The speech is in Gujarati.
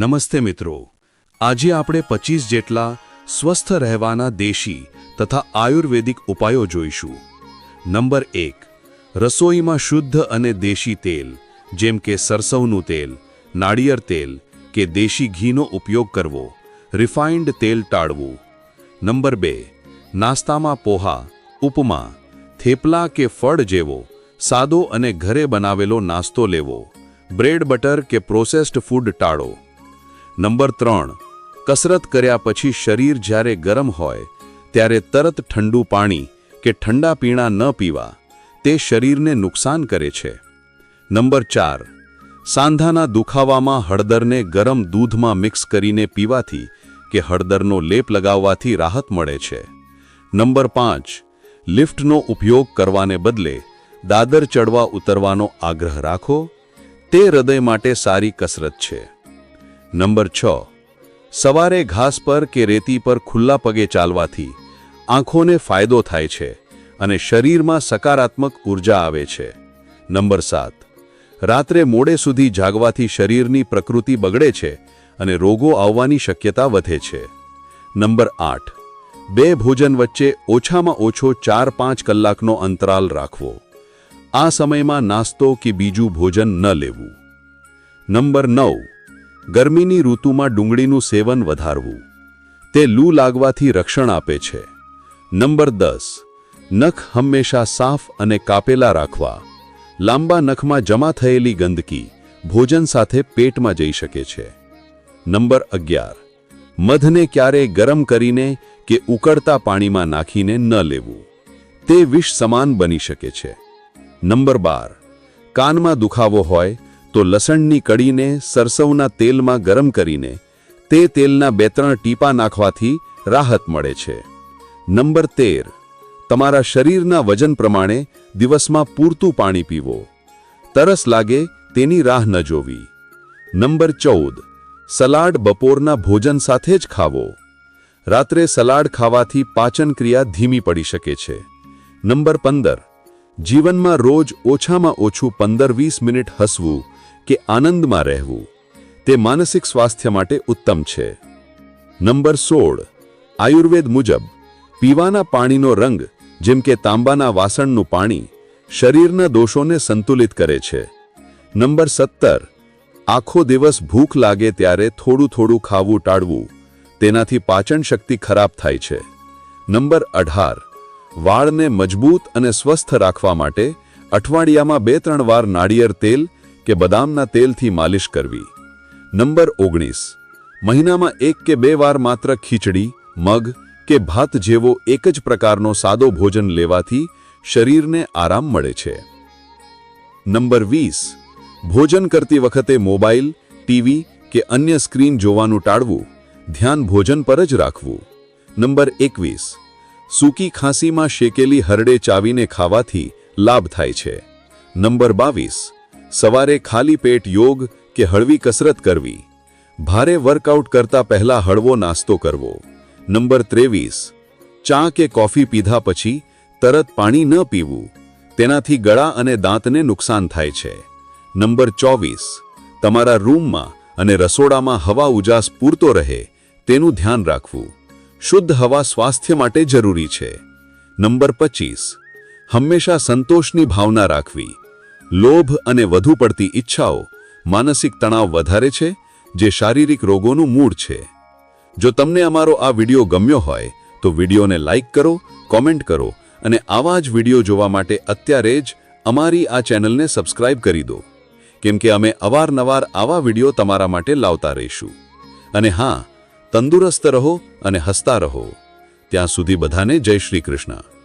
નમસ્તે મિત્રો. આજે આપણે પચીસ જેટલા સ્વસ્થ રહેવાના દેશી તથા આયુર્વેદિક ઉપાયો જોઈશું. નંબર એક, રસોઈમાં શુદ્ધ અને દેશી તેલ, જેમ કે સરસવનું તેલ, નાળિયેર તેલ કે દેશી ઘીનો ઉપયોગ કરવો, રિફાઇન્ડ તેલ ટાળવું. નંબર બે, નાસ્તામાં પોહા, ઉપમા, થેપલા કે ફળ જેવો, સાદો અને ઘરે બનાવેલો નાસ્તો લેવો, બ્રેડ બટર કે પ્રોસેસ્ડ ફૂડ ટાળો. નંબર ત્રણ, કસરત કર્યા પછી શરીર જ્યારે ગરમ હોય, ત્યારે તરત ઠંડુ પાણી કે ઠંડા પીણા ન પીવા, તે શરીરને નુકસાન કરે છે. નંબર ચાર, સાંધાના દુખાવામાં હળદરને ગરમ દૂધમાં મિક્સ કરીને પીવાથી કે હળદરનો લેપ લગાવવાથી રાહત મળે છે. નંબર પાંચ, લિફ્ટનો ઉપયોગ કરવાને બદલે દાદર ચડવા ઉતરવાનો આગ્રહ રાખો, તે હૃદય માટે સારી કસરત છે. નંબર છ. સવારે ઘાસ પર કે રેતી પર ખુલ્લા પગે ચાલવાથી આંખોને ફાયદો થાય છે અને શરીરમાં સકારાત્મક ઊર્જા આવે છે. નંબર સાત. રાત્રે મોડે સુધી જાગવાથી શરીરની પ્રકૃતિ બગડે છે અને રોગો આવવાની શક્યતા વધે છે. નંબર આઠ. બે ભોજન વચ્ચે ઓછામાં ઓછો ચાર પાંચ કલાકનો અંતરાલ રાખવો. આ સમયમાં નાસ્તો કે બીજું ભોજન ન લેવું. નંબર નવ. ગરમીની ઋતુમાં ડુંગળીનું સેવન વધારવું. તે લૂ લાગવાથી રક્ષણ આપે છે. નંબર દસ. નખ હંમેશા સાફ અને કાપેલા રાખવા. લાંબા નખમાં જમા થયેલી ગંદકી ભોજન સાથે પેટમાં જઈ શકે છે. નંબર અગિયાર. મધને ક્યારેય ગરમ કરીને કે ઉકળતા પાણીમાં નાખીને ન લેવું. તે વિષ સમાન બની શકે છે. નંબર બાર. કાનમાં દુખાવો હોય તો લસણની કડીને સરસવના તેલમાં ગરમ કરીને તે તેલના બે ત્રણ ટીપા નાખવાથી રાહત મળે છે. નંબર તેર. તમારા શરીરના વજન પ્રમાણે દિવસમાં પૂરતું પાણી પીવો. તરસ લાગે તેની રાહ ન જોવી. નંબર ચૌદ. સલાડ બપોરના ભોજન સાથે જ ખાવો. રાત્રે સલાડ ખાવાથી પાચન ક્રિયા ધીમી પડી શકે છે. નંબર પંદર. જીવનમાં રોજ ઓછામાં ઓછું પંદર વીસ મિનિટ હસવું કે આનંદમાં રહેવું તે માનસિક સ્વાસ્થ્ય માટે ઉત્તમ છે. નંબર સોળ. આયુર્વેદ મુજબ, પીવાના પાણીનો રંગ, જેમ કે તાંબાના વાસણનું પાણી, શરીરના દોષોને સંતુલિત કરે છે. નંબર સત્તર. આખો દિવસ ભૂખ લાગે ત્યારે થોડું થોડું ખાવું ટાળવું, તેનાથી પાચન શક્તિ ખરાબ થાય છે. નંબર અઢાર. વાળને મજબૂત અને સ્વસ્થ રાખવા માટે અઠવાડિયામાં બે ત્રણ વાર નાળિયેર તેલ કે બદામના તેલથી માલિશ કરવી. નંબર ઓગણીસ. મહિનામાં એક કે બે વાર માત્ર ખીચડી, મગ કે ભાત જેવો એક જ પ્રકારનો સાદો ભોજન લેવાથી શરીરને આરામ મળે છે. નંબર વીસ. ભોજન કરતી વખતે મોબાઈલ, ટીવી કે અન્ય સ્ક્રીન જોવાનું ટાળવું, ધ્યાન ભોજન પર જ રાખવું. નંબર એકવીસ. સૂકી ખાંસીમાં શેકેલી હરડે ચાવીને ખાવાથી લાભ થાય છે. નંબર બાવીસ. સવારે ખાલી પેટ યોગ કે હળવી કસરત કરવી. ભારે વર્કઆઉટ કરતા પહેલા હળવો નાસ્તો કરવો. નંબર ત્રેવીસ. ચા કે કોફી પીધા પછી તરત પાણી ન પીવું. તેનાથી ગળા અને દાંતને નુકસાન થાય છે. નંબર ચોવીસ. તમારા રૂમમાં અને રસોડામાં હવા ઉજાસ પૂરતો રહે તેનું ધ્યાન રાખવું. શુદ્ધ હવા સ્વાસ્થ્ય માટે જરૂરી છે. નંબર પચીસ. હંમેશા સંતોષની ભાવના રાખવી. લોભ અને વધુ પડતી ઈચ્છાઓ માનસિક તણાવ વધારે છે, જે શારીરિક રોગોનું મૂળ છે. જો તમને અમારો આ વીડિયો ગમ્યો હોય, તો વિડીયોને લાઇક કરો, કોમેન્ટ કરો અને આવા જ વીડિયો જોવા માટે અત્યારે જ અમારી આ ચેનલને સબસ્ક્રાઇબ કરી દો. કેમ કે અમે અવારનવાર આવા વીડિયો તમારા માટે લાવતા રહીશું. અને હા, તંદુરસ્ત રહો અને હસતા રહો. ત્યાં સુધી બધાને જય શ્રી કૃષ્ણ.